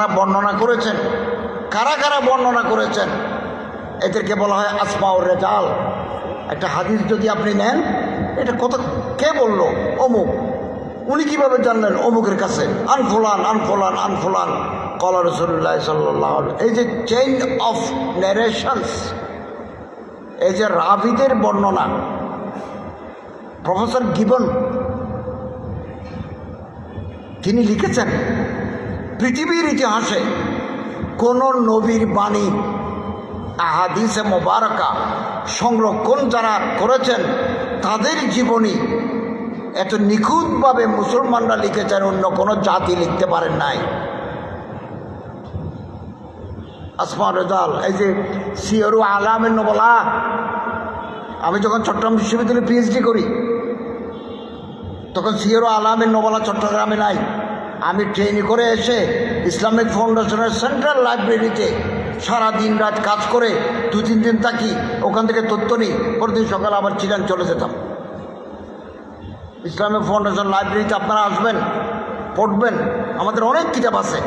বর্ণনা করেছেন। কারা কারা বর্ণনা করেছেন? এদেরকে বলা হয় আসমাউর রেজাল। একটা হাদিস যদি আপনি নেন, এটা কত, কে বলল? অমুক। উনি কীভাবে জানলেন? অমুকের কাছে আনফোলান আনফোলান আনফোলান কলা রসুল্লাহ সাল্লাহ এই যে চেইন অফ ন্যারেশনস এই যে রাবিদের বর্ণনা, প্রফেসর গিবন, তিনি লিখেছেন পৃথিবীর ইতিহাসে কোন নবীর বাণী, আহাদিসে মোবারকা সংরক্ষণ যারা করেছেন, তাদের জীবনী এত নিখুঁতভাবে মুসলমানরা লিখেছেন, অন্য কোনো জাতি লিখতে পারেন নাই। আসমা রেজাল, এই যে সিয়রু আলামের নবলা, আমি যখন চট্টগ্রাম বিশ্ববিদ্যালয়ে পিএইচডি করি, তখন সিয়রু আলামের নবলা চট্টগ্রামে নাই। আমি ট্রেনে করে এসে ইসলামিক ফাউন্ডেশনের সেন্ট্রাল লাইব্রেরিতে সারা দিন রাত কাজ করে দু তিন দিন থাকি, ওখান থেকে তথ্য নিই, পরদিন সকালে আবার চিরাং চলে যেতাম। ইসলামিক ফাউন্ডেশন লাইব্রেরিতে আপনারা আসবেন, পড়বেন, আমাদের অনেক কিতাব আছে,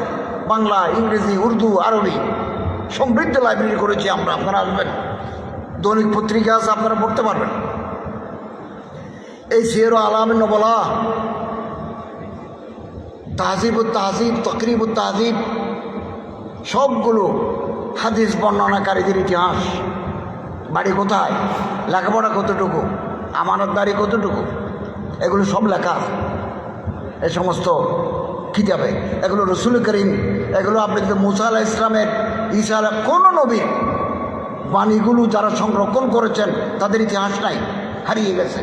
বাংলা, ইংরেজি, উর্দু, আরবি, সমৃদ্ধ লাইব্রেরি করেছি আমরা, আপনারা আসবেন। দৈনিক পত্রিকা আছে, আপনারা পড়তে পারবেন। এই সিয়ের আলামের নবলা তাহজিব তাহজিব তকরিব তাহজিব সবগুলো হাদিস বর্ণনাকারীদের ইতিহাস। বাড়ি কোথায়? লেখাপড়া কতটুকু? আমানত আমানতদারি কতটুকু? এগুলো সব লেখা এই সমস্ত কিতাবে। এগুলো রসুল করিম, এগুলো আপনি যদি আলাহ ইসলামের ঈসা আলাহ কোনো নবীর বাণীগুলো যারা সংরক্ষণ করেছেন, তাদের ইতিহাস নাই, হারিয়ে গেছে।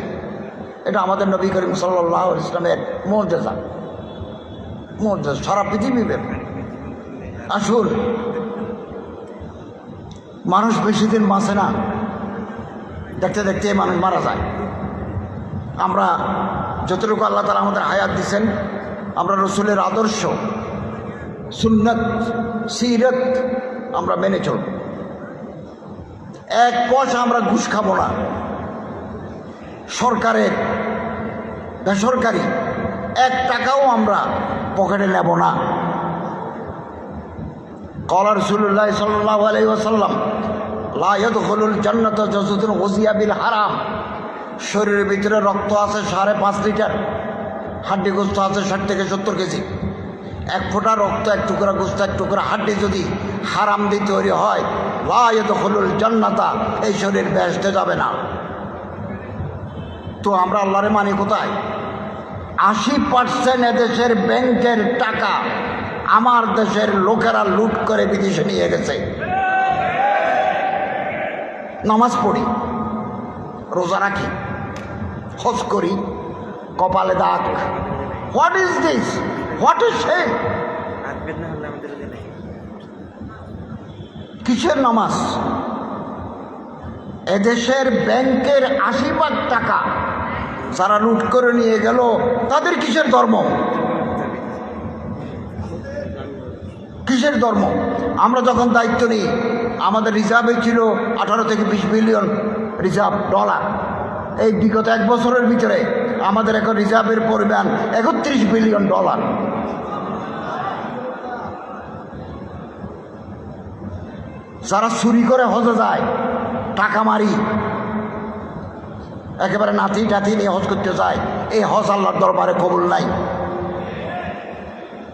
এটা আমাদের নবী করিম সাল্লাহ ইসলামের মর্যাদা সারা পৃথিবী ব্যাপী। আসুন, মানুষ বেশি দিন বাঁচে না, দেখতে দেখতে মানুষ মারা যায়। আমরা যতটুকু আল্লাহ তালা আমাদের হায়াত দিচ্ছেন আমরা রসুলের আদর্শ, সুন্নত, সিরত আমরা মেনে চলব। এক পয়সা আমরা ঘুষ খাব না। সরকারের, বেসরকারি, এক টাকাও আমরা পকেটে নেব না। কলা রসুল্লাহ সাল্লাহ আলাই ওসাল্লাম লায়দ হলুল জান্নাত জসুদুল ওজিয়াবিল হারাম শরীরের ভিতরে রক্ত আছে সাড়ে পাঁচ লিটার, হাড্ডি গোস্ত আছে ষাট থেকে সত্তর কেজি। এক ফোঁটা রক্ত, এক টুকরা গোস্ত, এক টুকরা হাড্ডি যদি হারাম দিয়ে তৈরি হয় লায়দ হলুল জান্নাতা, এই শরীর বেসতে যাবে না। তো আমরা আল্লাহরে মানি কোথায়? আশি পার্সেন্ট এদেশের ব্যাংকের টাকা আমার দেশের লোকেরা লুট করে বিদেশে নিয়ে গেছে। নামাজ পড়ি, রোজা রাখি, হজ করি, কপালে দাগ। What is this what is সে কিসের নামাজ? এদেশের ব্যাংকের আশি ভাগ টাকা। যারা লুট করে নিয়ে গেল, তাদের কিসের ধর্ম? কিসের ধর্ম? আমরা যখন দায়িত্ব নিই, আমাদের রিজার্ভে ছিল আঠারো থেকে বিশ বিলিয়ন রিজার্ভ ডলার। এই বিগত এক বছরের ভিতরে আমাদের এখন রিজার্ভের পরিমাণ একত্রিশ বিলিয়ন ডলার। যারা চুরি করে হজে যায়, টাকা মারি একেবারে নাতি টাতি নিয়ে হজ করতে যায়। এই হজ আল্লাহর দরবারে কবুল নাই।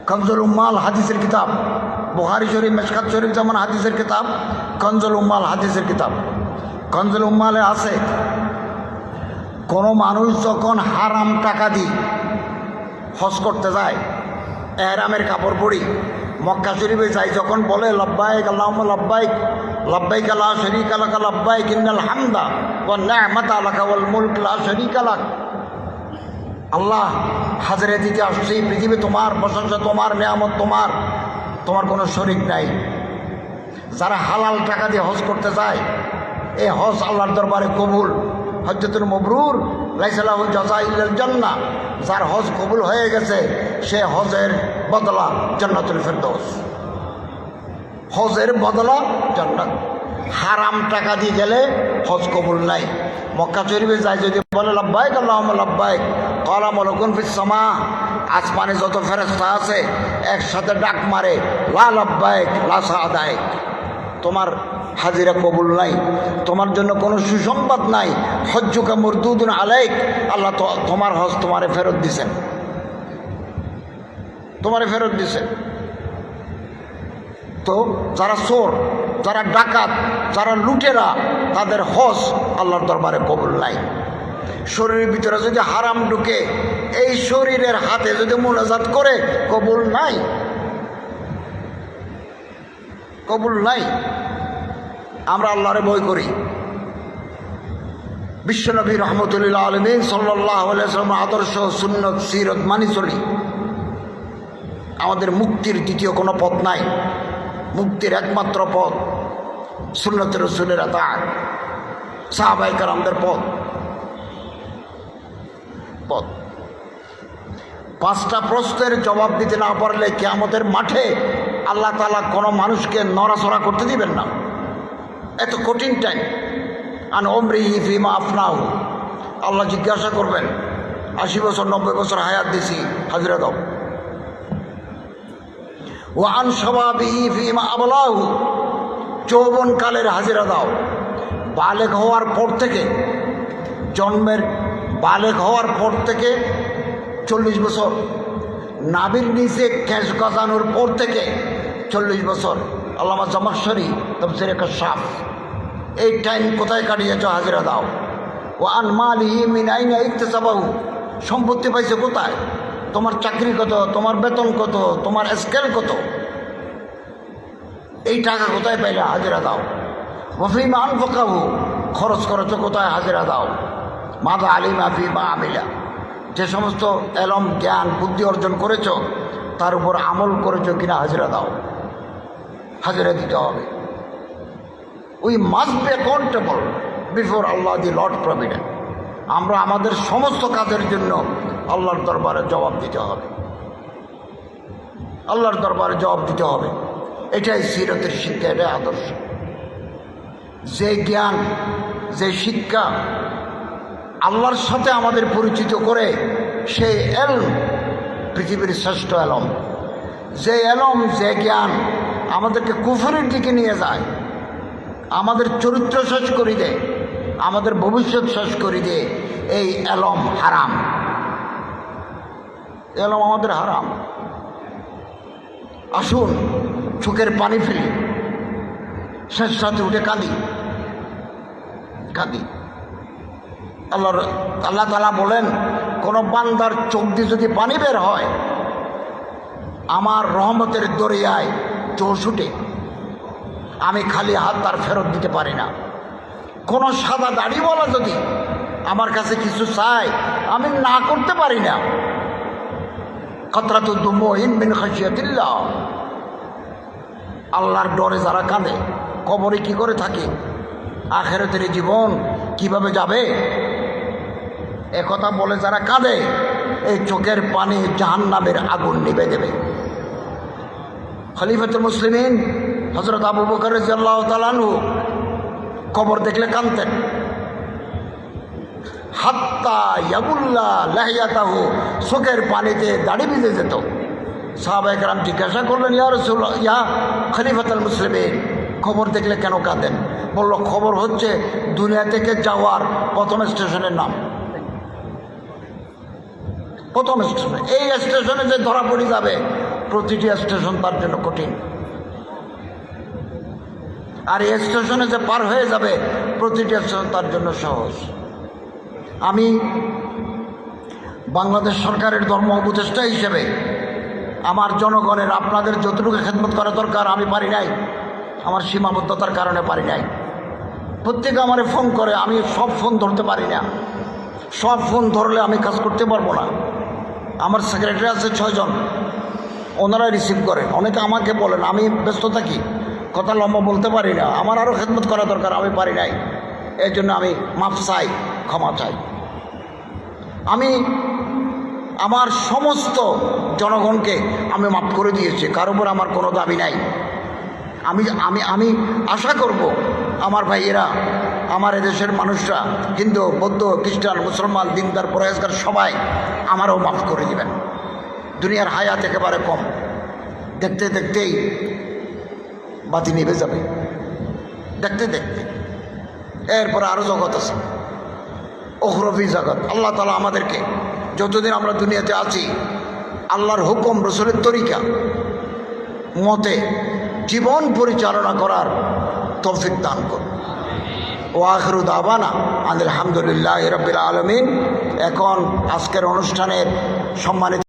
কনজল উম্মাল হাদিসের কিতাব বুহারি শরীফ, মেশকাত শরীফ যেমন হাদিসের কিতাব, কনজল উম্মাল হাদিসের কিতাব। কনজল উম্মালে আছে, কোনো মানুষ যখন হারাম টাকা দিই হজ করতে যায়, এহরামের কাপড় পরি মক্কা শরীফে যাই, যখন বলে, লব্বাইক আল্লাহ লব্বাইক লব্বাইক আল্লাহ শরিক আলাকা লব্বাইক ইন্নাল হামদা ও নেহমত আলাকা ওয়াল মুলক, লা শরিক আলাক আল্লাহ হাজারে দিতে আসছি পৃথিবী তোমার, প্রশংসা তোমার, নিয়ামত তোমার তোমার কোনো শরিক নাই। যারা হালাল টাকা দিয়ে হজ করতে যায়, এই হজ আল্লাহর দরবারে কবুল। হজরতুল মবরুর লাইসালাহ জাজা ইল্লাল জান্না যার হজ কবুল হয়ে গেছে, সে হজের বদলা জান্নাতুল ফেরদৌস। হজের বদলা জান্নাত। হারাম টাকা দিয়ে গেলে হজ কবুল নাই। মক্কা শরীফে যায় যদি বলে, লব্বাইক আল্লাহ লব্বাইক কলা মলকুন ফিস সামা আসমানে যত ফেরস্তা আছে, একসাথে ডাক মারে লাল আব্বায়ক লাসা আদায়ক তোমার হাজিরা কবুল নাই, তোমার জন্য কোনো সুসংবাদ নাই। হজ্জুকা মরদুদুন আলাইক, আল্লাহ তোমার হজ তোমারে ফেরত দিছেন। তোমারে ফেরত দিছেন। তো যারা চোর, যারা ডাকাত, যারা লুটেরা, তাদের হজ আল্লাহর দরবারে কবুল নাই। শরীরের ভিতরে যদি হারাম ঢুকে, এই শরীরের হাতে যদি মোনাজাত করে, কবুল নাই। কবুল নাই। আমরা আল্লাহরে বই করি। বিশ্বনবী রহমতুল্লাহ আলমিন আলাইসালাম আদর্শ, সুন্নত, সিরত মানি চলি। আমাদের মুক্তির দ্বিতীয় কোনো পথ নাই। মুক্তির একমাত্র পথ সুন্নতের রসুলের তার সাহাবাইকার আমাদের পথ। পথ। পাঁচটা প্রশ্নের জবাব দিতে না পারলে কেয়ামতের মাঠে আল্লাহ তালা কোনো মানুষকে নড়াচড়া করতে দিবেন না। এত কঠিন টাইম। আন অমরি ফিমা আফনাও আল্লাহ জিজ্ঞাসা করবেন, আশি বছর, নব্বই বছর হায়াত দিছি, হাজিরা দাও। ও আন সবাবি ফিমা আবলাহু। যৌবনকালের হাজিরা দাও। বালেক হওয়ার পর থেকে, জন্মের বালেক হওয়ার পর থেকে চল্লিশ বছর নাবির নিচে ক্যাশ গজানোর পর থেকে চল্লিশ বছর। আল্লামা জামাশ্বরী তফসির একটা সাফ এই টাইম কোথায় কাটিয়েছ হাজিরা দাও। ও আন মালিহি মিনাইনা ইকতেসাবাহু। সম্পত্তি পাইছে কোথায়? তোমার চাকরি কত? তোমার বেতন কত? তোমার স্কেল কত? এই টাকা কোথায় পাইলে হাজিরা দাও? ওফিমা আনফাকাহু। খরচ করেছ কোথায় হাজিরা দাও? মাদা আলিমা ফিমা আমিলা। যে সমস্ত এলম, জ্ঞান, বুদ্ধি অর্জন করেছ, তার উপর আমল করেছ কিনা হাজিরা দাও। হাজিরা দিতে হবে। We must be accountable before Allah the Lord provident আমরা আমাদের সমস্ত কাজের জন্য আল্লাহর দরবারে জবাব দিতে হবে। আল্লাহর দরবারে জবাব দিতে হবে। এটাই সিরতের শিক্ষা এটাই আদর্শ। যে জ্ঞান, যে শিক্ষা আল্লাহর সাথে আমাদের পরিচিত করে সেই এলম পৃথিবীর শ্রেষ্ঠ এলম। যে এলম, যে জ্ঞান আমাদেরকে কুফরের দিকে নিয়ে যায় আমাদের চরিত্র শেষ করে দেয় আমাদের ভবিষ্যৎ শেষ করে দেয় এই এলম হারাম। এলম আমাদের হারাম। আসুন, চোখের পানি ফেলি। শেষ সাথে উঠে কাঁদি। কাঁদি। আল্লাহর, আল্লাহ তালা বলেন, কোনো বান্দার চোখ দিয়ে যদি পানি বের হয়, আমার রহমতের দরিয়ায় চৌষুটে আমি খালি হাত তার ফেরত দিতে পারি না। কোনো সাদা দাড়ি বলা যদি, আমার কাছে কিছু চাই, আমি না করতে পারি না। কতরা তো দুমোহিন বিন খাসিয়াতিল্লাহ আল্লাহর ডরে যারা কাঁদে, কবরে কি করে থাকে? আখেরতের জীবন কীভাবে যাবে? একথা বলে যারা কাঁদে, এই চোখের পানি জাহান্নামের আগুন নিবে দেবে। খলিফাতুল মুসলিমিন হজরত আবু বকর রাজিয়াল্লাহ কবর দেখলে কাঁদতেন। হাত্তা ইয়াবুল্লাহ লাহিয়াতাহু, চোখের পানিতে দাড়ি ভিজে যেত। সাহাবাহাম জিজ্ঞাসা করলেন, ইয়া রসুল ইয়া খলিফাতুল মুসলিমিন। খবর দেখলে কেন কাঁদেন? বলল খবর হচ্ছে দুনিয়া থেকে যাওয়ার প্রথম স্টেশনের নাম। প্রথম স্টেশনে, এই স্টেশনে যে ধরা পড়ে যাবে, প্রতিটি স্টেশন তার জন্য কঠিন। আর এই স্টেশনে যে পার হয়ে যাবে, প্রতিটি স্টেশন তার জন্য সহজ। আমি বাংলাদেশ সরকারের ধর্ম উপদেষ্টা হিসেবে আমার জনগণের আপনাদের যতটুকু খেদমত করা দরকার, আমি পারি নাই। আমার সীমাবদ্ধতার কারণে পারি নাই। প্রত্যেকে আমারে ফোন করে, আমি সব ফোন ধরতে পারি না। সব ফোন ধরলে আমি কাজ করতে পারব না। আমার সেক্রেটারি আছে ছয়জন। ওনারা রিসিভ করেন। অনেকে আমাকে বলেন, আমি ব্যস্ত থাকি। কথা লম্বা বলতে পারি না। আমার আরও খেদমত করা দরকার, আমি পারি নাই। এর জন্য আমি মাফ চাই, ক্ষমা চাই। আমি আমার সমস্ত জনগণকে আমি মাফ করে দিয়েছি, কার উপর আমার কোনো দাবি নাই। আমি আমি আমি আশা করব, আমার ভাইয়েরা, আমার এদেশের মানুষরা, হিন্দু, বৌদ্ধ, খ্রিস্টান, মুসলমান, দিনদার পরেজগার সবাই আমারও মাফ করে দিবেন। দুনিয়ার হায়াত একেবারে কম। দেখতে দেখতেই বাতি নিভে যাবে। দেখতে দেখতে। এরপরে আরও জগৎ আছে। ওখরফি জগৎ। আল্লাহ তালা আমাদেরকে যতদিন আমরা দুনিয়াতে আছি, আল্লাহর হুকুম, রসুলের তরিকা, মতে জীবন পরিচালনা করার তৌফিক দান করুন। ও আখরু দাবানা আলহামদুলিল্লাহ রবিল আলমিন। এখন আজকের অনুষ্ঠানের সম্মানিত